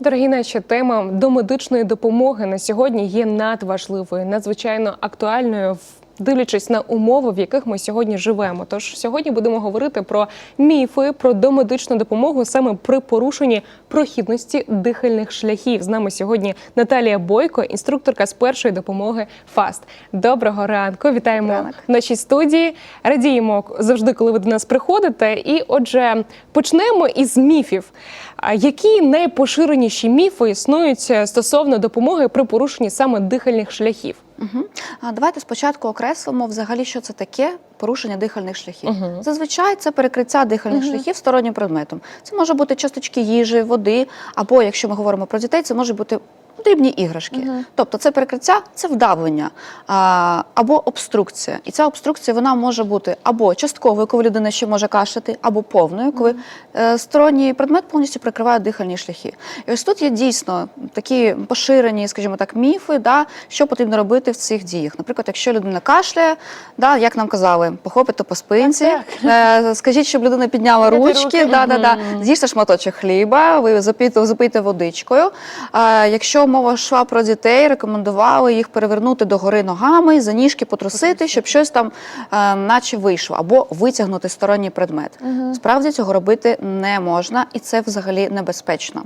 Дорогі наші тема домедичної допомоги на сьогодні є надважливою, надзвичайно актуальною. в- Дивлячись на умови, в яких ми сьогодні живемо. Тож сьогодні будемо говорити про міфи, про домедичну допомогу саме при порушенні прохідності дихальних шляхів. З нами сьогодні Наталія Бойко, інструкторка з першої допомоги ФАСТ. Доброго ранку, вітаємо Ранок. в нашій студії. Радіємо завжди, коли ви до нас приходите. І отже, почнемо із міфів. А Які найпоширеніші міфи існують е, стосовно допомоги при порушенні саме дихальних шляхів? Угу. А давайте спочатку окреслимо взагалі, що це таке порушення дихальних шляхів. Угу. Зазвичай це перекриття дихальних шляхів стороннім предметом. Це може бути часточки їжі, води, або якщо ми говоримо про дітей, це може бути дрібні іграшки. Тобто це перекриття, це вдавлення а, або обструкція. І ця обструкція вона може бути або частковою, коли людина ще може кашляти, або повною, коли е, сторонній предмет повністю прикриває дихальні шляхи. І ось тут є дійсно такі поширені, скажімо так, міфи, да, що потрібно робити в цих діях. Наприклад, якщо людина кашляє, да, як нам казали, похопите по спинці, е, скажіть, щоб людина підняла ручки, руки. да, да, да. з'їжте шматочок хліба, ви запийте, запийте водичкою. А, якщо мова йшла про дітей, рекомендували їх перевернути догори ногами, за ніжки потрусити, щоб щось там е, наче вийшло, або витягнути сторонній предмет. Справді цього робити не можна, і це взагалі небезпечно.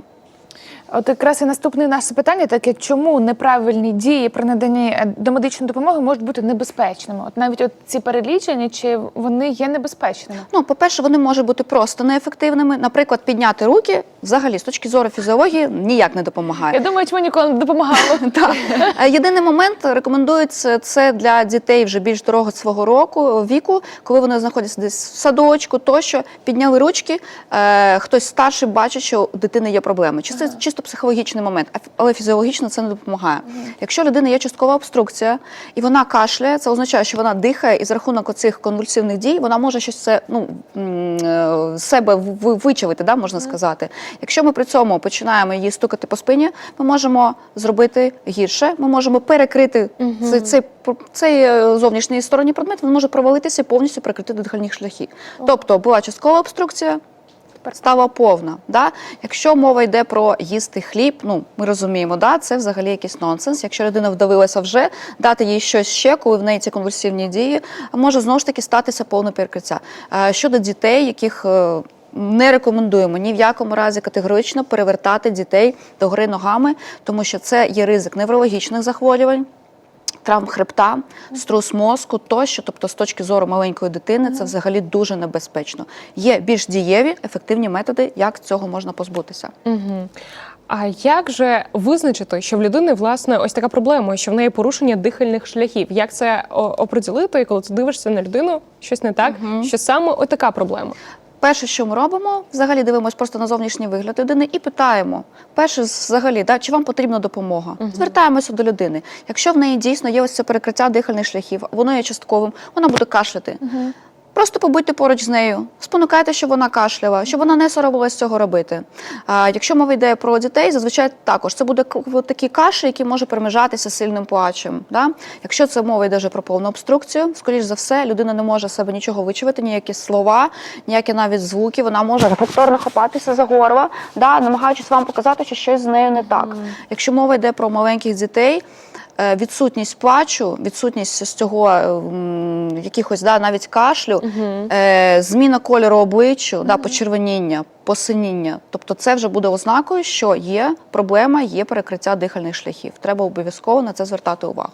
От якраз і наступне наше питання таке, чому неправильні дії при наданні е, домедичної допомоги можуть бути небезпечними? От навіть от ці перелічені, чи вони є небезпечними? Ну, по-перше, вони можуть бути просто неефективними. Наприклад, підняти руки взагалі з точки зору фізіології ніяк не допомагає. Я думаю, чому ніколи не допомагало. Так. Е, Єдиний момент рекомендується це для дітей вже більш дорого свого року віку, коли вони знаходяться десь в садочку, тощо підняли ручки. Е, хтось старший бачить, що у дитини є проблеми. Чи це чисто психологічний момент, але фізіологічно це не допомагає. Якщо у людини є часткова обструкція і вона кашляє, це означає, що вона дихає, і за рахунок оцих конвульсивних дій вона може щось це ну е, себе вичавити, да, можна сказати. Якщо ми при цьому починаємо її стукати по спині, ми можемо зробити гірше. Ми можемо перекрити цей, цей, цей е, зовнішній сторонній предмет, він може провалитися і повністю перекрити дихальні шляхи. Тобто була часткова обструкція. Стала повна. Да? Якщо мова йде про їсти хліб, ну ми розуміємо, да, це взагалі якийсь нонсенс. Якщо людина вдавилася вже, дати їй щось ще, коли в неї ці конвульсивні дії, може знову ж таки статися повне перекриття. Е, Щодо дітей, яких е, не рекомендуємо ні в якому разі категорично перевертати дітей догори ногами, тому що це є ризик неврологічних захворювань. Травм хребта, струс мозку тощо, тобто з точки зору маленької дитини, це взагалі дуже небезпечно. Є більш дієві, ефективні методи, як цього можна позбутися. Угу. А як же визначити, що в людини власне ось така проблема, що в неї порушення дихальних шляхів? Як це оприділити, коли ти дивишся на людину, щось не так, що саме отака проблема? Перше, що ми робимо, взагалі дивимося просто на зовнішній вигляд людини і питаємо: перше, взагалі, да, чи вам потрібна допомога? Звертаємося до людини. Якщо в неї дійсно є ось це перекриття дихальних шляхів, воно є частковим, вона буде кашляти. Просто побудьте поруч з нею, спонукайте, щоб вона кашляла, щоб вона не соромилась цього робити. А якщо мова йде про дітей, зазвичай також це буде такі каші, які може перемежатися сильним плачем. Да? Якщо це мова йде вже про повну обструкцію, скоріш за все, людина не може себе нічого вичувати, ніякі слова, ніякі навіть звуки. Вона може повторно хапатися за горло, да? намагаючись вам показати, що щось з нею не так. Якщо мова йде про маленьких дітей. Е, Відсутність плачу, відсутність з цього е, м, якихось да, навіть кашлю, е, зміна кольору обличчя, да, почервоніння, посиніння. Тобто це вже буде ознакою, що є проблема, є перекриття дихальних шляхів. Треба обов'язково на це звертати увагу.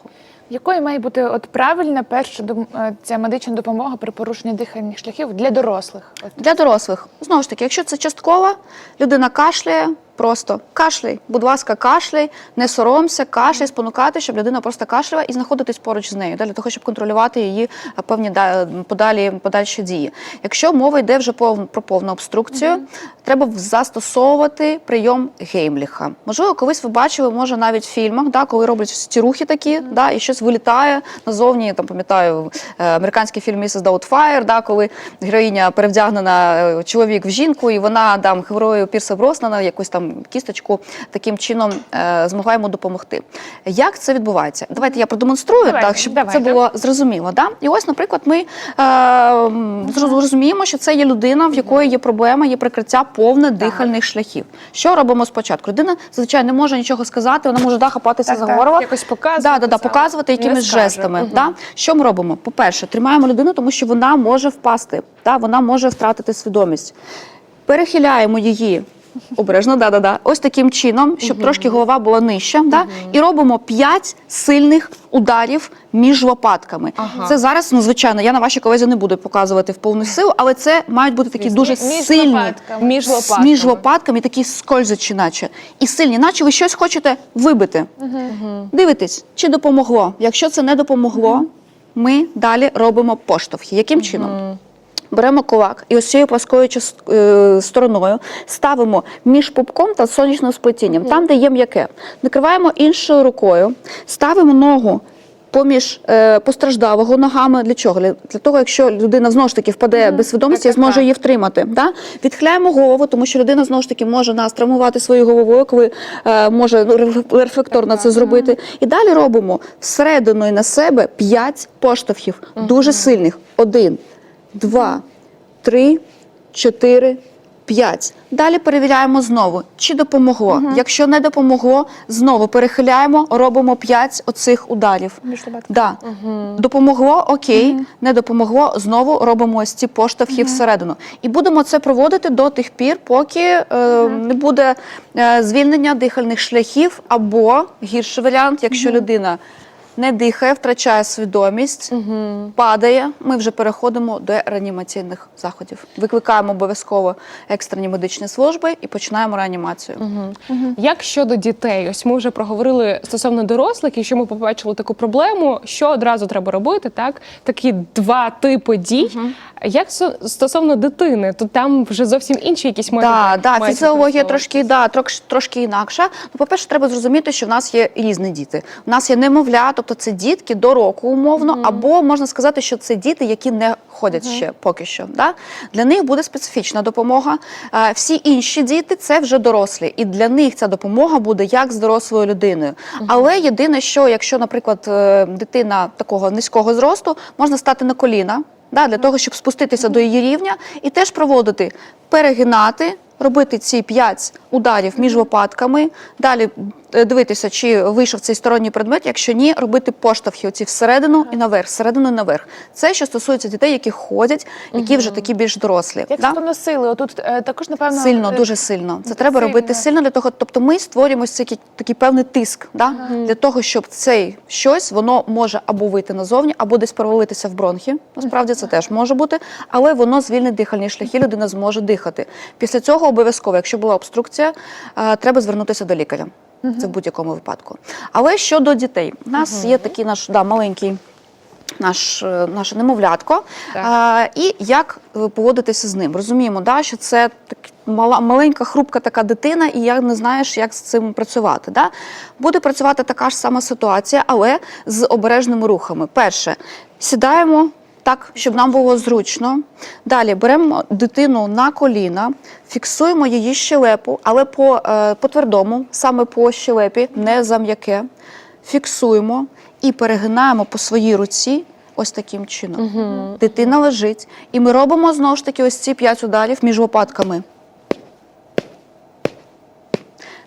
Якою має бути от правильна перша дом- е, ця медична допомога при порушенні дихальних шляхів для дорослих? От. Для дорослих, знову ж таки, якщо це часткова, людина кашляє, просто кашляй, будь ласка, кашляй, не соромся, кашляй, спонукати, щоб людина просто кашляла і знаходитись поруч з нею, для того, щоб контролювати її певні да, подалі, подальші дії. Якщо мова йде вже про повну обструкцію, треба застосовувати прийом Геймліха. Можливо, колись ви бачили, може навіть в фільмах, да, коли роблять ці рухи такі, да, і щось вилітає назовні. Там пам'ятаю е, американський фільм Mrs. Doubtfire, да, коли героїня перевдягнена е, чоловік в жінку, і вона там герою Пірса Броснана якусь там там кісточку таким чином е, змогла допомогти. Як це відбувається? Давайте я продемонструю, Давайте, так щоб давайте. це було зрозуміло. Да? І ось, наприклад, ми е, м, зроз- розуміємо, що це є людина, в якої є проблема, є прикриття повне дихальних шляхів. Що робимо спочатку? Людина зазвичай не може нічого сказати, вона може да, хапатися Так, за так. горло. Якось показувати Да, да, да, показувати якимись жестами. Мгм. Да? Що ми робимо? По-перше, тримаємо людину, тому що вона може впасти, да? вона може втратити свідомість. Перехиляємо її. Обережно, да, да, да. Ось таким чином, щоб трошки голова була нижча, да? і робимо 5 сильних ударів між лопатками. Ага. Це зараз, ну звичайно, я на вашій ковезі не буду показувати в повну силу, але це мають бути такі дуже Між сильні лопатками. Між лопатками. між лопатками, такі скользячі, наче і сильні, наче ви щось хочете вибити. Дивитесь, чи допомогло. Якщо це не допомогло, ми далі робимо поштовхи. Яким чином? Беремо кулак і ось цією пласкою е, стороною ставимо між пупком та сонячним сплетінням, там, де є м'яке. Накриваємо іншою рукою, ставимо ногу. Поміж е, постраждалого ногами для чого? Для, для того, якщо людина знову ж таки впаде без свідомості, зможе так. її втримати. Да? Відхиляємо голову, тому що людина знову ж таки може нас травмувати своєю головою, коли е, може ну, реф- рефлекторно це зробити. І далі робимо всередину і на себе 5 поштовхів, дуже сильних. Один, два, три, чотири. П'ять. Далі перевіряємо знову, чи допомогло. Якщо не допомогло, знову перехиляємо, робимо 5 оцих ударів. Да. Допомогло, окей, не допомогло, знову робимо ось ці поштовхи всередину. І будемо це проводити до тих пір, поки е, не буде е, звільнення дихальних шляхів, або гірший варіант, якщо людина не дихає, втрачає свідомість, падає, ми вже переходимо до реанімаційних заходів. Викликаємо обов'язково екстрені медичні служби і починаємо реанімацію. Як щодо дітей, ось ми вже проговорили стосовно дорослих, і що ми побачили таку проблему, що одразу треба робити, так такі два типи дій. Як со- стосовно дитини, то там вже зовсім інші якісь методи. Да, да, фізіологія трошки, да, трошки, трошки інакша. Ну, по-перше, треба зрозуміти, що в нас є різні діти. У нас є немовля, тобто це дітки до року умовно, або можна сказати, що це діти, які не ходять ще поки що. Да? Для них буде специфічна допомога. Е, Всі інші діти це вже дорослі, і для них ця допомога буде як з дорослою людиною. Але єдине, що якщо, наприклад, е, дитина такого низького зросту, можна стати на коліна. Да, для того, щоб спуститися до її рівня і теж проводити, перегинати, робити ці п'ять ударів між лопатками, далі е, дивитися, чи вийшов цей сторонній предмет. Якщо ні, робити поштовхи оці всередину і наверх, всередину і наверх. Це що стосується дітей, які ходять, які вже такі більш дорослі. Як стосовно сили, отут е, також напевно Сильно, е, дуже сильно. Це треба робити сильно. сильно для того. Тобто ми створюємо ось цей такий певний тиск, да? для того, щоб цей щось воно може або вийти назовні, або десь провалитися в бронхи. Насправді це теж може бути, але воно звільнить дихальні шляхи, людина зможе дихати. Після цього обов'язково, якщо була обструкція, е, треба звернутися до лікаря. Це в будь-якому випадку. Але щодо дітей, у нас є такий наш да, маленький. Наш, е, наше немовлятко, а, і як е, поводитися з ним. Розуміємо, да, що це так, мала, маленька, хрупка така дитина, і як не знаєш, як з цим працювати. Да? Буде працювати така ж сама ситуація, але з обережними рухами. Перше, сідаємо так, щоб нам було зручно. Далі беремо дитину на коліна, фіксуємо її щелепу, але по, е, по твердому, саме по щелепі, не за м'яке. Фіксуємо і перегинаємо по своїй руці ось таким чином. Дитина лежить, і ми робимо знову ж таки ось ці п'ять ударів між лопатками.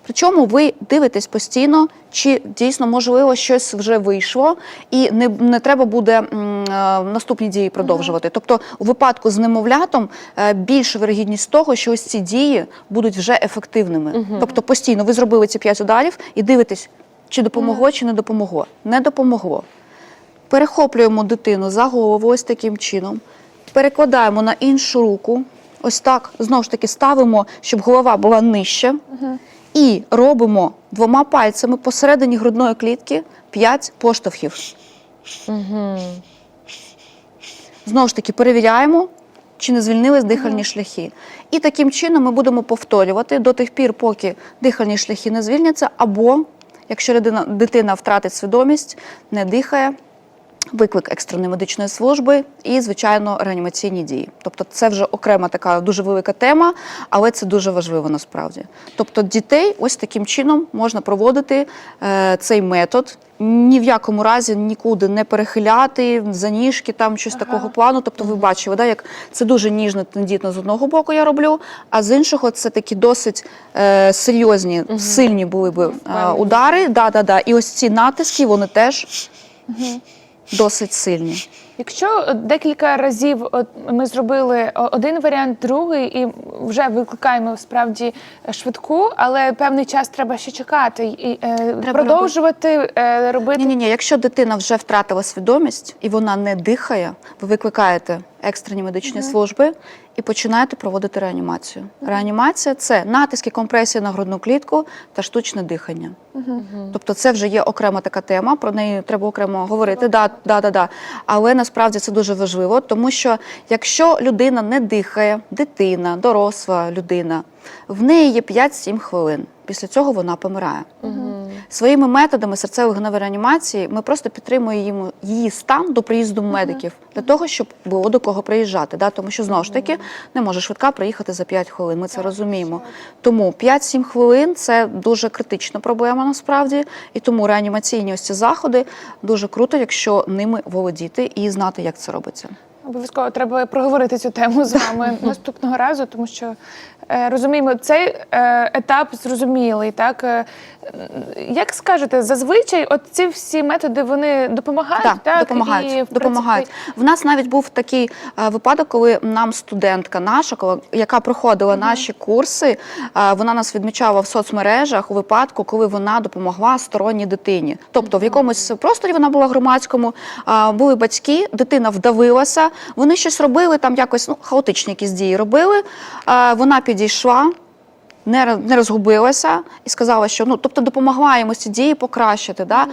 Причому ви дивитесь постійно, чи дійсно можливо щось вже вийшло, і не, не треба буде м, наступні дії продовжувати. Тобто, у випадку з немовлятом е, більша вирогідність того, що ось ці дії будуть вже ефективними. Тобто, постійно ви зробили ці п'ять ударів і дивитесь, чи допомогло, чи не допомогло. Не допомогло. Перехоплюємо дитину за голову ось таким чином, перекладаємо на іншу руку. Ось так знову ж таки ставимо, щоб голова була нижче. І робимо двома пальцями посередині грудної клітки 5 поштовхів. Знову ж таки, перевіряємо, чи не звільнились дихальні шляхи. І таким чином ми будемо повторювати до тих пір, поки дихальні шляхи не звільняться, або якщо людина, дитина втратить свідомість, не дихає, Виклик екстреної медичної служби і, звичайно, реанімаційні дії. Тобто, це вже окрема така дуже велика тема, але це дуже важливо насправді. Тобто, дітей ось таким чином можна проводити е, цей метод. Ні в якому разі нікуди не перехиляти за ніжки, там щось такого плану. Тобто, ви бачили, да, як це дуже ніжно тендітно з одного боку я роблю, а з іншого це такі досить е, серйозні, сильні були би е, удари. Да, да, да. І ось ці натиски вони теж досить сильні. Якщо декілька разів от ми зробили один варіант, другий, і вже викликаємо справді швидку, але певний час треба ще чекати і треба продовжувати робити. робити. Ні, ні, ні. Якщо дитина вже втратила свідомість і вона не дихає, ви викликаєте екстрені медичні служби і починаєте проводити реанімацію. Реанімація це натиски, компресія на грудну клітку та штучне дихання. Тобто, це вже є окрема така тема, про неї треба окремо говорити. Да, да, да, да. Але насправді це дуже важливо, тому що якщо людина не дихає, дитина, доросла людина, в неї є 5-7 хвилин. Після цього вона помирає. Своїми методами серцево-легеневої реанімації ми просто підтримуємо її стан до приїзду медиків для того, щоб було до кого приїжджати. Да? Тому що знову ж таки не може швидка приїхати за 5 хвилин. Ми це розуміємо. Тому 5-7 хвилин це дуже критична проблема насправді. І тому реанімаційні ось ці заходи дуже круто, якщо ними володіти і знати, як це робиться. Обов'язково треба проговорити цю тему з вами наступного разу, тому що е, розуміємо, цей е, етап зрозумілий. Так е, як скажете, зазвичай от ці всі методи вони допомагають, Так, так допомагають. І, в допомагають. В нас навіть був такий випадок, коли нам студентка наша, яка проходила наші курси, вона нас відмічала в соцмережах у випадку, коли вона допомогла сторонній дитині. Тобто в якомусь просторі вона була громадському, були батьки, дитина вдавилася, вони щось робили, там якось ну, хаотичні якісь дії робили. Е, Вона підійшла не, не розгубилася і сказала, що ну, тобто допомогла йому ці дії покращити. Да?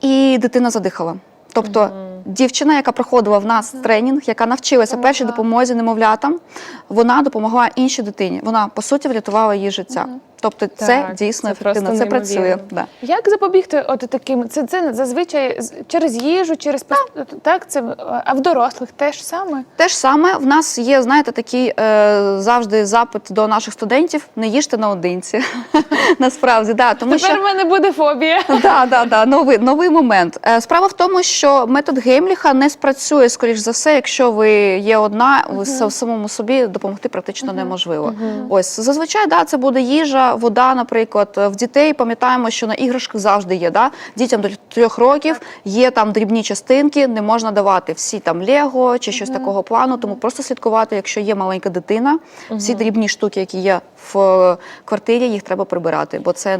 І дитина задихала. Тобто дівчина, яка проходила в нас тренінг, яка навчилася першій допомозі немовлятам, вона допомогла іншій дитині. Вона по суті врятувала її життя. Тобто це Так, дійсно це ефективно, це працює. Да. Як запобігти от таким? Це, це зазвичай через їжу, через пос- так. це а в дорослих теж саме. Те ж саме в нас є, знаєте, такий е, завжди запит до наших студентів: не їжте наодинці. Насправді, да, тому що Тепер в мене буде фобія. Да, да, да, новий, новий момент. Е, Справа в тому, що метод Геймліха не спрацює, скоріш за все, якщо ви є одна, ви са- самому собі допомогти практично неможливо. Ось зазвичай да, це буде їжа, вода, наприклад. В дітей пам'ятаємо, що на іграшках завжди є. Да? Дітям до трьох років є там дрібні частинки, не можна давати всі там Лего чи щось такого плану. Тому просто слідкувати, якщо є маленька дитина, всі дрібні штуки, які є в квартирі, їх треба прибирати, бо це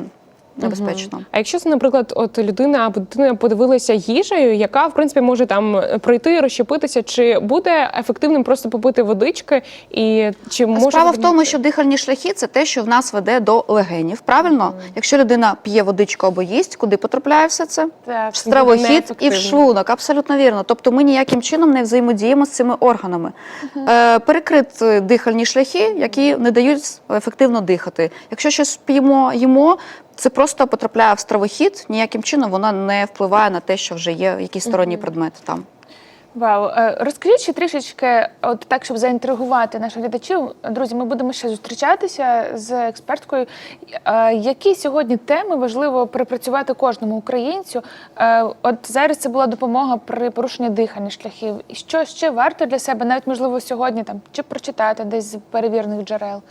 небезпечно. А якщо це, наприклад, от людина або дитина подивилася їжею, яка в принципі може там пройти, розщепитися, чи буде ефективним просто попити водички, і чи може Справа в тому, що дихальні шляхи це те, що в нас веде до легенів. Правильно, якщо людина п'є водичку або їсть, куди потрапляє все це? Так, в стравохід і в шлунок, абсолютно вірно. Тобто ми ніяким чином не взаємодіємо з цими органами. Е, перекриті дихальні шляхи, які не дають ефективно дихати. Якщо щось п'ємо, їмо. Це просто потрапляє в стравохід, ніяким чином вона не впливає на те, що вже є якісь сторонні предмети там. Вау, Е, розкажіть ще трішечки, от так, щоб заінтригувати наших глядачів. Друзі, ми будемо ще зустрічатися з експерткою. Е, Які сьогодні теми важливо припрацювати кожному українцю? Е, От зараз це була допомога при порушенні дихальних шляхів. І що ще варто для себе, навіть можливо сьогодні там чи прочитати десь з перевірених джерел?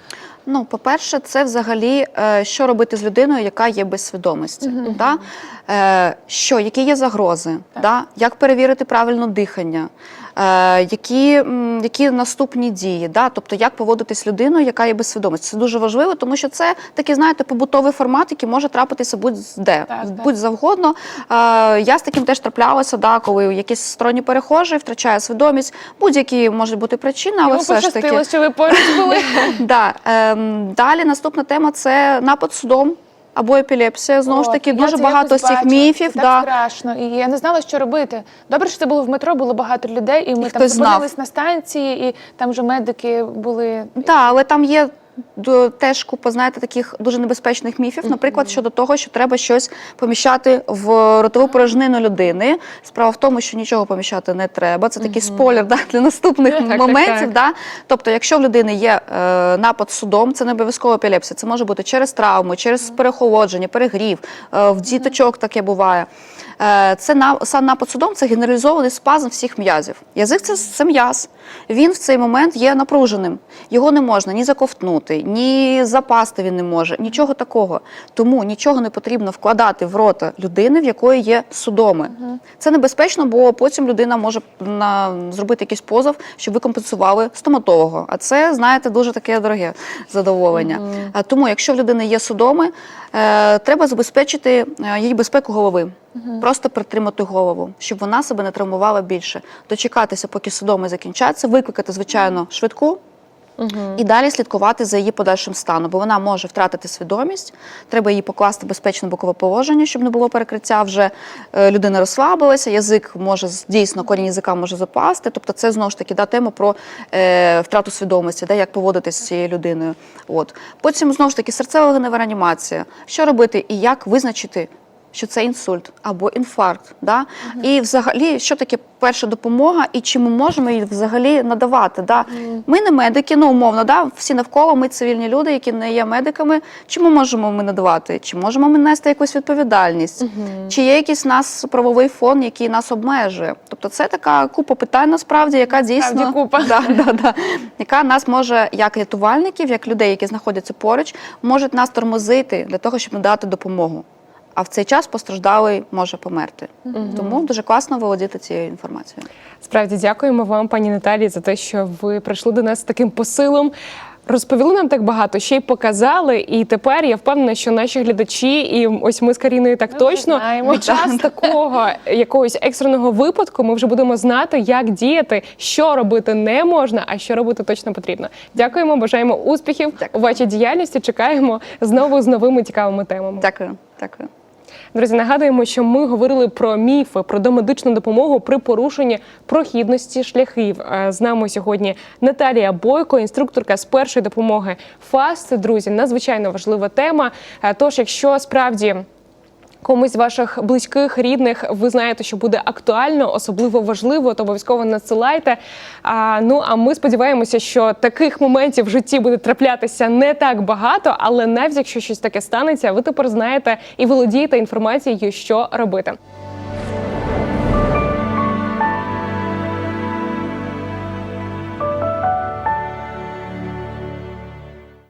Ну, по-перше, це взагалі, що робити з людиною, яка є без свідомості. Да? Е, Що, які є загрози, да? як перевірити правильно дихання, е, які, які наступні дії, да? тобто як поводитись людиною, яка є без свідомості. Це дуже важливо, тому що це такий, знаєте, побутовий формат, який може трапитися будь-де, Так, так. будь завгодно. Е, Я з таким теж траплялася, да, коли якийсь сторонній перехожий втрачає свідомість, будь-які можуть бути причини, але Йому все ж таки. що ви поруч були. Да. Ем, далі наступна тема це напад судом або епілепсія. Знову ж От, таки, я дуже це багато якось цих бачила. міфів. Це так Да. страшно. І я не знала, що робити. Добре, що це було в метро, було багато людей, і ми там хтось знав. зупинились на станції, і там вже медики були. Да, але там є теж купа, знаєте, таких дуже небезпечних міфів, наприклад, щодо того, що треба щось поміщати в ротову порожнину людини. Справа в тому, що нічого поміщати не треба. Це такий спойлер да, для наступних Так, так, моментів. так. Да? Тобто, якщо в людини є е, напад судом, це не обов'язково епілепсія. Це може бути через травму, через перехолодження, перегрів. Е, в діточок таке буває. Е, це на, сам напад судом це генералізований спазм всіх м'язів. Язик це, це м'яз. Він в цей момент є напруженим. Його не можна ні заковтнути, ні запасти він не може, нічого такого. Тому нічого не потрібно вкладати в рота людини, в якої є судоми. Це небезпечно, бо потім людина може на, зробити якийсь позов, щоб ви компенсували стоматолога. А це, знаєте, дуже таке дороге задоволення. А тому, якщо в людини є судоми, е, треба забезпечити е, їй безпеку голови. Просто притримати голову, щоб вона себе не травмувала більше. Дочекатися, поки судоми закінчаться, викликати, звичайно, швидку. І далі слідкувати за її подальшим станом, бо вона може втратити свідомість. Треба її покласти в безпечне бокове положення, щоб не було перекриття. Вже е, людина розслабилася, язик може дійсно корінь язика може запасти. Тобто, це знову ж таки да, тема про е, втрату свідомості, да, як поводитися з цією людиною. От потім знову ж таки серцево-генева реанімація. Що робити і як визначити, що це інсульт або інфаркт. Да? І взагалі, що таке перша допомога і чи ми можемо її взагалі надавати? Да? Ми не медики, ну умовно, да? всі навколо, ми цивільні люди, які не є медиками. Чи ми можемо ми надавати? Чи можемо ми нести якусь відповідальність? Чи є якийсь нас правовий фон, який нас обмежує? Тобто це така купа питань насправді, яка дійсно купа. Да, да, да. яка нас може, як рятувальників, як людей, які знаходяться поруч, можуть нас тормозити для того, щоб надати допомогу. А в цей час постраждалий може померти. Тому дуже класно володіти цією інформацією. Справді дякуємо вам, пані Наталії, за те, що ви прийшли до нас з таким посилом. Розповіли нам так багато, ще й показали. І тепер я впевнена, що наші глядачі, і ось ми з Каріною так Ми точно знаємо. під час такого якогось екстреного випадку ми вже будемо знати, як діяти, що робити не можна, а що робити точно потрібно. Дякуємо, бажаємо успіхів у вашій діяльності. Чекаємо знову з новими цікавими темами. Дякую, дякую. Друзі, нагадуємо, що ми говорили про міфи, про домедичну допомогу при порушенні прохідності шляхів. Е, З нами сьогодні Наталія Бойко, інструкторка з першої допомоги ФАСТ. Друзі, надзвичайно важлива тема. Е, Тож, якщо справді. Комусь з ваших близьких, рідних, ви знаєте, що буде актуально, особливо важливо, то обов'язково надсилайте. А, ну а ми сподіваємося, що таких моментів в житті буде траплятися не так багато, але навіть якщо щось таке станеться, ви тепер знаєте і володієте інформацією, що робити.